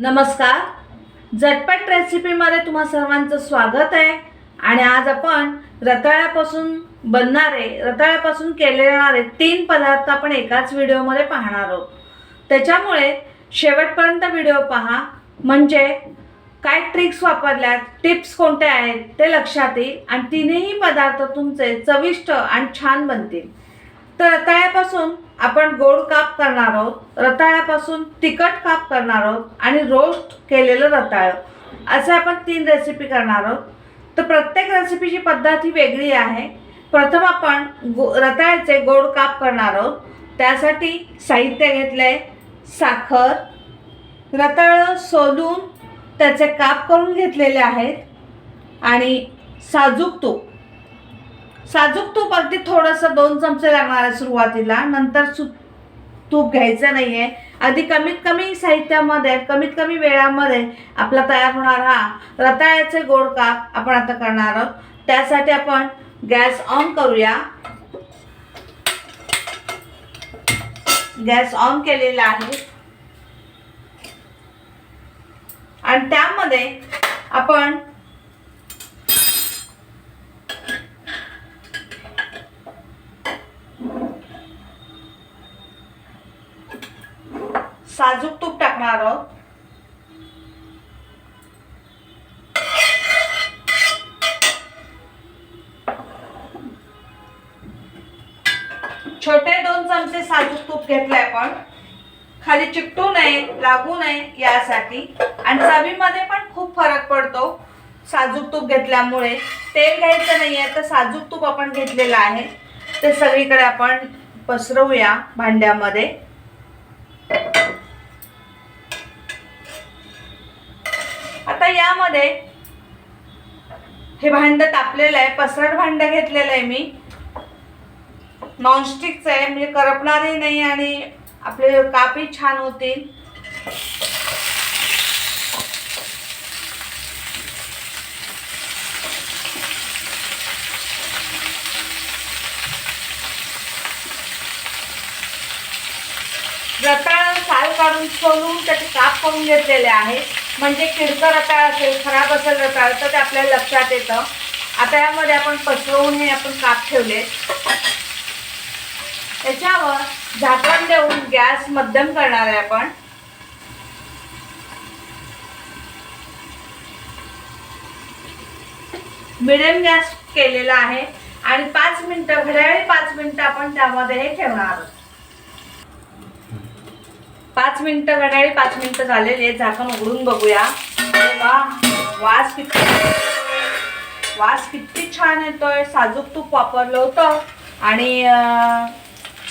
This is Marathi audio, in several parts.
नमस्कार. झटपट रेसिपीमध्ये तुम्हा सर्वांचं स्वागत आहे. आणि आज आपण रताळ्यापासून बनणारे रताळ्यापासून केले जाणारे तीन पदार्थ आपण एकाच व्हिडिओमध्ये पाहणार आहोत. त्याच्यामुळे शेवटपर्यंत व्हिडिओ पहा. म्हणजे काय ट्रिक्स वापरल्यात टिप्स कोणत्या आहेत ते लक्षात येईल. आणि तीनही पदार्थ तुमचे चविष्ट आणि छान बनतील. तर रताळ्यापासून आपण गोड काप करणार आहोत. रताळ्यापासून तिखट काप करणार आहोत आणि रोस्ट केलेलं रताळं. असं आपण तीन रेसिपी करणार आहोत. तर प्रत्येक रेसिपीची पद्धत ही वेगळी आहे. प्रथम आपण गो रताळ्याचे गोड काप करणार आहोत. त्यासाठी साहित्य घेतलं आहे साखर रताळं सोलून त्याचे काप करून घेतलेले आहेत. आणि साजूक तूप. साजूक तूप अगदी थोडंसं दोन चमचे लागणार आहे सुरुवातीला. नंतर सु तूप घ्यायचं नाही आहे अगदी कमीत कमी साहित्यामध्ये कमीत कमी वेळामध्ये आपला तयार होणार हा रताळ्याचे गोड काप आपण आता करणार आहोत. त्यासाठी आपण गॅस ऑन करूया. गॅस ऑन केलेला आहे. आणि त्यामध्ये आपण साजूक तूप टाकणार आहोत. छोटे दोन चमचे साजूक तूप घेतलंय आपण. खाली चिकटू नये लागू नये यासाठी. आणि चवीमध्ये पण खूप फरक पडतो. साजूक तूप घेतल्यामुळे तेल घ्यायचं नाहीये तर साजूक तूप आपण घेतलेलं आहे. ते सगळीकडे आपण पसरवूया भांड्यामध्ये. आता यामध्ये हे भांड तापलेलं आहे पसरट भांड घेतलेलं आहे मी. नॉनस्टिकचं आहे म्हणजे करपणारही नाही आणि आपले कापही छान होतील. रताळ साल काढून सोलून त्याचे काप करून घेतलेले आहेत. म्हणजे किडकं रताळ असेल खराब असेल रताळ तर ते आपल्याला लक्षात येतं. आता यामध्ये आपण पसरवून हे आपण काप ठेवले. त्याच्यावर झाकण देऊन गॅस मध्यम करणार आहे आपण. मिडियम गॅस केलेला आहे. आणि पाच मिनिटं घड्याळी पाच मिनिटं आपण त्यामध्ये हे ठेवणार आहोत. पाच मिनिटं घड्याळी पाच मिनिटं झालेले झाकण उघडून बघूया. वा वास किती वास किती छान येतोय. साजूक तूप वापरलं होतं. आणि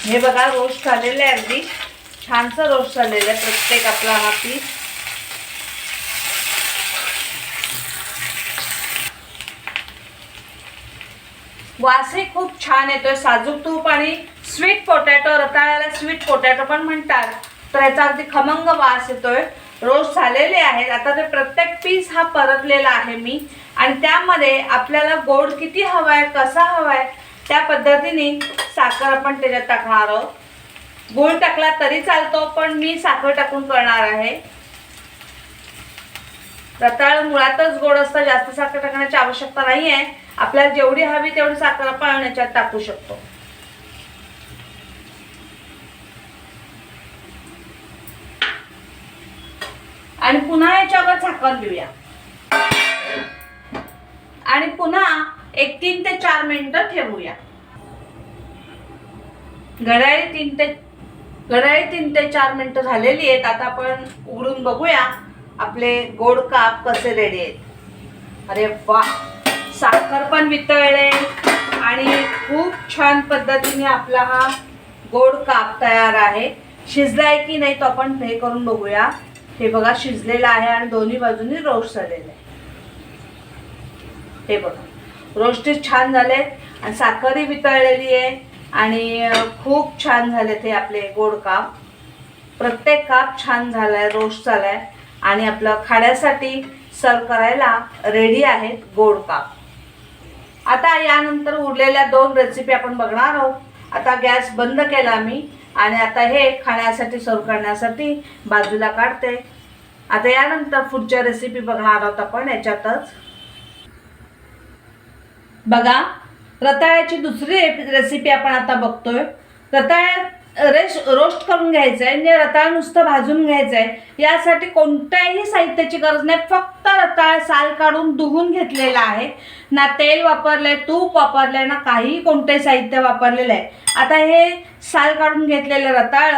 हे बघा रोस्ट झालेलं आहे अगदी. छानसं रोस्ट झालेलं आहे प्रत्येक आपला हा पीस. वासही खूप छान येतोय. साजूक तूप आणि स्वीट पोटॅटो रताळ्याला स्वीट पोटॅटो पण म्हणतात. तर याचा अगदी खमंग वास येतोय. रोस्ट झालेले आहेत. आता ते प्रत्येक पीस हा परतलेला आहे मी. आणि त्यामध्ये आपल्याला गोड किती हवाय कसा हवाय त्या पद्धतीने साखर आपण त्याच्यात टाकणार आहोत. गुळ टाकला तरी चालतो पण मी साखर टाकून करणार आहे. रताळ मुळातच गोड असतं. जास्त साखर टाकण्याची आवश्यकता नाही आहे आपल्याला जेवढी हवी तेवढी साखर आपण याच्यात टाकू शकतो. आणि पुन्हा याच्यावर झाकण देऊया. आणि पुन्हा एक तीन ते चार मिनिटं ठेवूया. घड्याळी तीन ते घड्याळी तीन ते चार मिनिटं झालेली आहेत. आता आपण उघडून बघूया आपले गोड काप कसे रेडी आहेत. अरे वा! साखर पण वितळले. आणि खूप छान पद्धतीने आपला हा गोड काप तयार आहे. शिजलाय की नाही तो आपण हे करून बघूया. हे बघा शिजलेलं आहे आणि दोन्ही बाजूनी रोस्ट झालेलं आहे. हे बघा रोस्टी छान झाले आणि साखरही वितळलेली आहे आणि खूप छान झालेत हे आपले गोड काप. प्रत्येक काप छान झाला आहे रोस्ट आहे आणि आपलं खाण्यासाठी सर्व करायला रेडी आहेत गोड काप. आता यानंतर उरलेल्या दोन रेसिपी आपण बघणार आहोत. आता गॅस बंद केला मी आणि आता हे खाण्यासाठी सर्व करण्यासाठी बाजूला काढते. आता यानंतर पुढच्या रेसिपी बघणार आहोत आपण याच्यातच. बघा रताळ्याची दुसरी रेसिपी आपण आता बघतोय. रताळ्यात रेश रोस्ट करून घ्यायचं आहे आणि रताळ नुसतं भाजून घ्यायचं आहे यासाठी कोणत्याही साहित्याची गरज नाही. फक्त रताळ साल काढून धुवून घेतलेला आहे. ना तेल वापरलं आहे तूप वापरलं आहे ना काही कोणतंही साहित्य वापरलेलं आहे. आता हे साल काढून घेतलेलं रताळ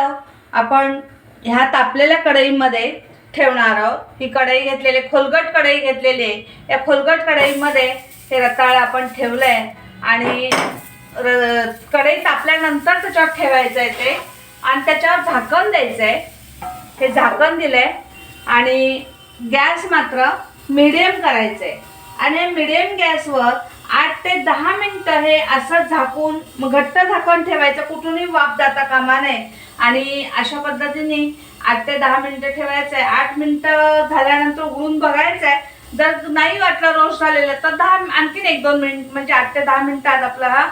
आपण ह्या तापलेल्या कढईमध्ये ठेवणार आहोत. ही कढई घेतलेली खोलगट कढई घेतलेली आहे. या खोलगट कढईमध्ये हे रताळ आपण ठेवलं आहे आणि कढई तापल्यानंतर त्याच्यावर ठेवायचं आहे ते. आणि त्याच्यावर झाकण द्यायचं आहे हे झाकण दिलं आहे आणि गॅस मात्र मिडियम करायचं आहे आणि मिडियम गॅसवर आठ ते दहा मिनटं हे असं झाकून घट्ट झाकण ठेवायचं. कुठूनही वाफ जाता कामा नये. आणि अशा पद्धतीने आठ ते दहा मिनटं ठेवायचं आहे आठ मिनटं झाल्यानंतर उघडून बघायचं आहे जर नाही वाटलं रोस्ट झालेलं तर दहा आणखीन एक दोन मिनिट म्हणजे आठ ते दहा मिनिटात आपला हा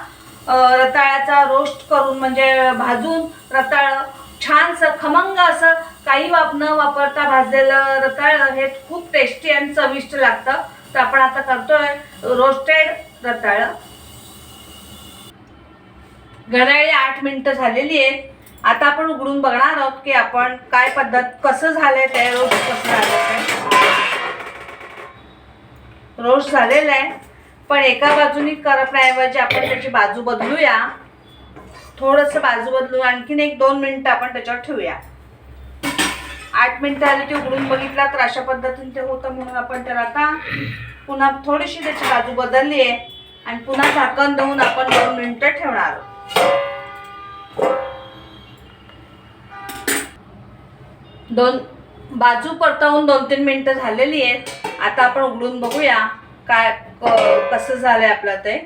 रताळ्याचा रोस्ट करून म्हणजे भाजून रताळ छानसं खमंग असं काही वाप न वापरता भाजलेलं रताळ हे खूप टेस्टी आणि चविष्ट लागतं. तर आपण आता करतोय रोस्टेड रताळ. घड्याळी आठ मिनटं झालेली आहेत आता आपण उघडून बघणार आहोत की आपण काय पद्धत कसं झालंय ते रोस्ट कसं झालं रोस्ट झालेलं आहे. पण एका बाजूनी करपण्याऐवजी आपण त्याची बाजू बदलूया. थोडंसं बाजू बदलू आणखीन एक दोन मिनिटं आपण त्याच्यावर ठेवूया. आठ मिनिटं आली ते उघडून बघितला तर अशा पद्धतीने ते होतं म्हणून आपण त्याला आता पुन्हा थोडीशी त्याची बाजू बदलली आहे. आणि पुन्हा झाकण देऊन आपण दोन मिनिटं ठेवणार आहोत. दोन बाजू परतावून दोन तीन मिनिटं झालेली आहेत. आता आपण उघडून बघूया. काय कसं झालंय आपलं ते?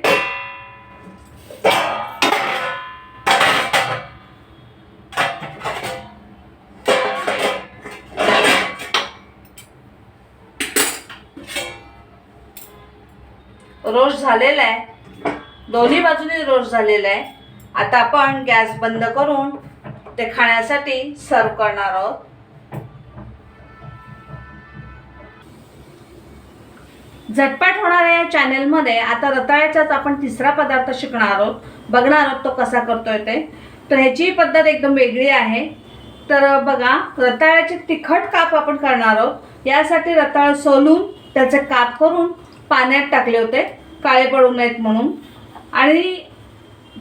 रोस्ट झालेला आहे. दोन्ही बाजूने रोस्ट झालेला आहे. आता आपण गॅस बंद करून ते खाण्यासाठी सर्व करणार आहोत. झटपट होणाऱ्या या चॅनेलमध्ये आता रताळ्याचाच आपण तिसरा पदार्थ शिकणार आहोत. बघणार आहोत तो कसा करतोय ते. तर ह्याची पद्धत एकदम वेगळी आहे. तर बघा रताळ्याचे तिखट काप आपण करणार आहोत. यासाठी रताळ सोलून त्याचे काप करून पाण्यात टाकले होते. काळे पडू नयेत म्हणून. आणि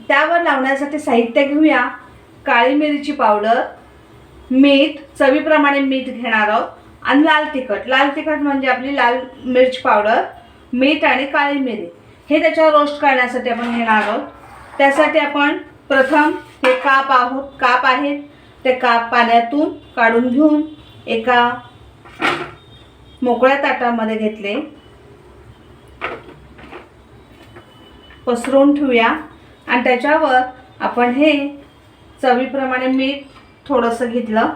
त्यावर लावण्यासाठी साहित्य घेऊया. काळी मिरीची पावडर मीठ चवीप्रमाणे मीठ घेणार आहोत. आणि लाल तिखट. लाल तिखट म्हणजे आपली लाल मिरच पावडर मीठ आणि काळी मिरी. हे त्याच्यावर रोस्ट करण्यासाठी आपण घेणार आहोत. त्यासाठी आपण प्रथम हे काप आहोत. काप आहेत. ते काप पाण्यातून काढून घेऊन एका मोकळ्या ताटामध्ये घेतले. पसरवून ठेवूया. आणि त्याच्यावर आपण हे चवीप्रमाणे मीठ थोडंसं घेतलं.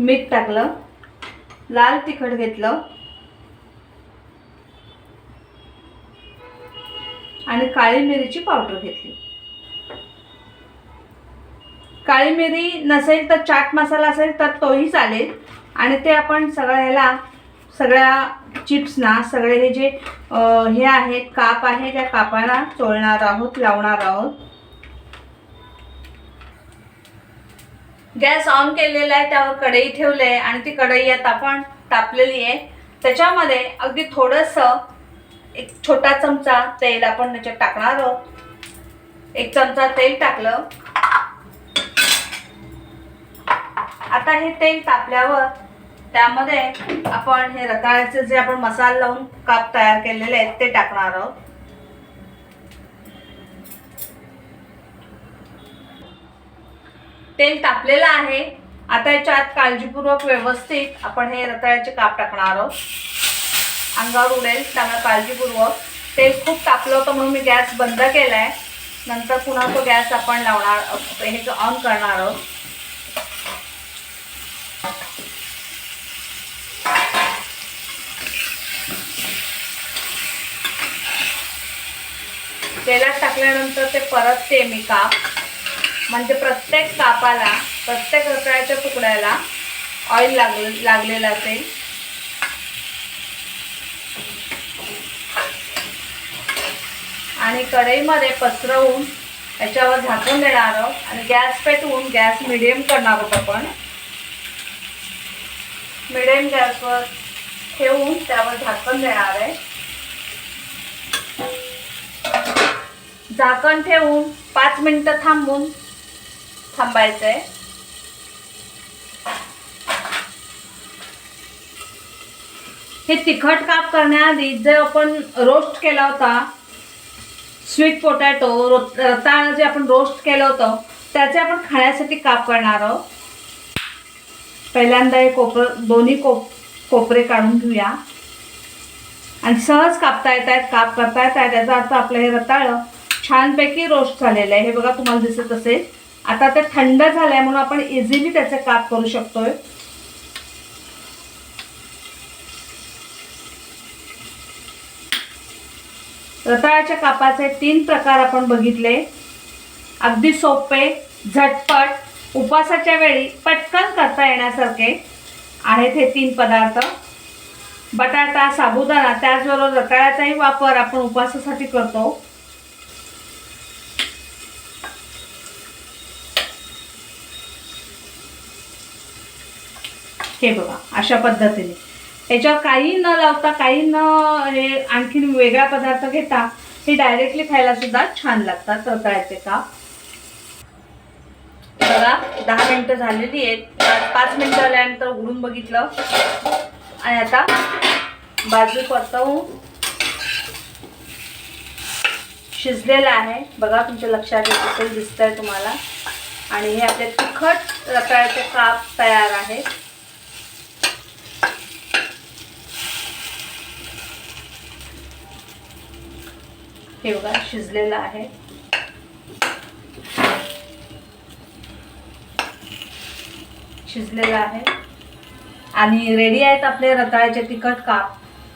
मीठ टाकलं लाल तिखट घेतलं आणि काळी मिरीची पावडर घेतली. काळी मिरी नसेल तर चाट मसाला असेल तर तोही चालेल आणि ते आपण सगळ्या ह्याला सगळ्या चिप्सना सगळे हे जे हे आहेत काप आहे त्या कापाला चोळणार आहोत लावणार आहोत. गॅस ऑन केलेला आहे त्यावर कढई ठेवली आहे आणि ती कढई आता आपण तापलेली आहे. त्याच्यामध्ये अगदी थोडंसं एक छोटा चमचा तेल आपण त्याच्यात टाकणार आहोत. एक चमचा तेल टाकलं. आता हे तेल तापल्यावर त्यामध्ये आपण हे रताळ्याचे जे आपण मसाला लावून काप तयार केलेले आहेत ते टाकणार आहोत. तेल तापलेलं आहे. आता याच्यात काळजीपूर्वक व्यवस्थित आपण हे रताळ्याचे काप टाकणार आहोत. अंगावर उडेल त्यामुळे काळजीपूर्वक. तेल खूप तापलं होतं म्हणून मी गॅस बंद केला आहे नंतर पुन्हा तो गॅस आपण लावणार हे ऑन करणार आहोत. तेलात टाकल्यानंतर ते परतते मी काप. म्हणजे प्रत्येक कापाला प्रत्येक रताळ्याच्या तुकड्याला ऑइल लाग लागलेलं असेल. आणि कढईमध्ये पसरवून याच्यावर झाकून देणार आहोत. आणि गॅस पेटवून गॅस मिडियम करणार आहोत आपण. मिडियम गॅसवर ठेवून त्यावर झाकण देणार आहे. झाकण ठेवून पाच मिनिटं थांबून थांबायचं आहे हे तिखट काप करण्याआधी जे आपण रोस्ट केला होता स्वीट पोटॅटो रताळ जे आपण रोस्ट केलं होतं त्याचे आपण खाण्यासाठी काप करणार आहोत. पहिल्यांदा हे कोपर दोन्ही कोप कोपरे काढून घेऊया. आणि सहज कापता येत आहेत काप करता येत आहे त्याचा अर्थ आपलं हे रताळं छानपैकी रोस्ट झालेलं आहे. हे बघा तुम्हाला दिसत असेल. आता ते थंड झालंय म्हणून आपण इझिली त्याचे काप करू शकतोय. रताळ्याच्या कापाचे तीन प्रकार आपण बघितले. अगदी सोपे झटपट उपवासाच्या वेळी पटकन करता येण्यासारखे आहेत हे तीन पदार्थ. बटाटा साबुदाणा त्याचबरोबर रताळ्याचाही वापर आपण उपवासासाठी करतो. हे बघा अशा पद्धतीने. याच्यावर काही न लावता काही न हे आणखीन वेगळा पदार्थ घेता हे डायरेक्टली खायला सुद्धा छान लागतात रताळ्याचे काप बघा दहा मिनटं झालेली आहेत. पाच- पाच मिनटं आल्यानंतर उघडून बघितलं. आणि आता बाजू परतवून शिजलेलं आहे. बघा तुमच्या लक्षात येत असेल दिसतंय तुम्हाला. आणि हे आपले तिखट रताळ्याचे काप तयार आहेत. हे बघा शिजलेलं आहे. शिजलेलं आहे. आणि रेडी आहेत आपले रताळ्याचे तिखट काप.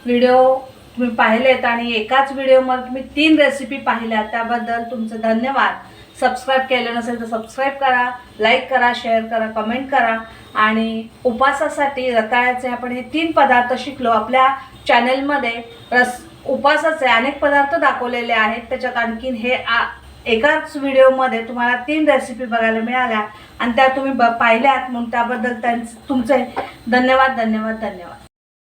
व्हिडिओ तुम्ही पाहिलेत आणि एकाच व्हिडिओमध्ये तुम्ही तीन रेसिपी पाहिल्या त्याबद्दल तुमचं धन्यवाद. सबस्क्राईब केलं नसेल तर सबस्क्राईब करा लाईक करा शेअर करा कमेंट करा. आणि उपासासाठी रताळ्याचे आपण हे तीन पदार्थ शिकलो आपल्या चॅनलमध्ये रस उपासाचे अनेक पदार्थ दाखवलेले आहेत. त्याच्यात आणखीन हे आ एकाच व्हिडिओमध्ये तुम्हाला तीन रेसिपी बघायला मिळाल्या. आणि त्या तुम्ही ब पाहिल्यात. म्हणून त्याबद्दल त्यां तुमचे धन्यवाद धन्यवाद धन्यवाद.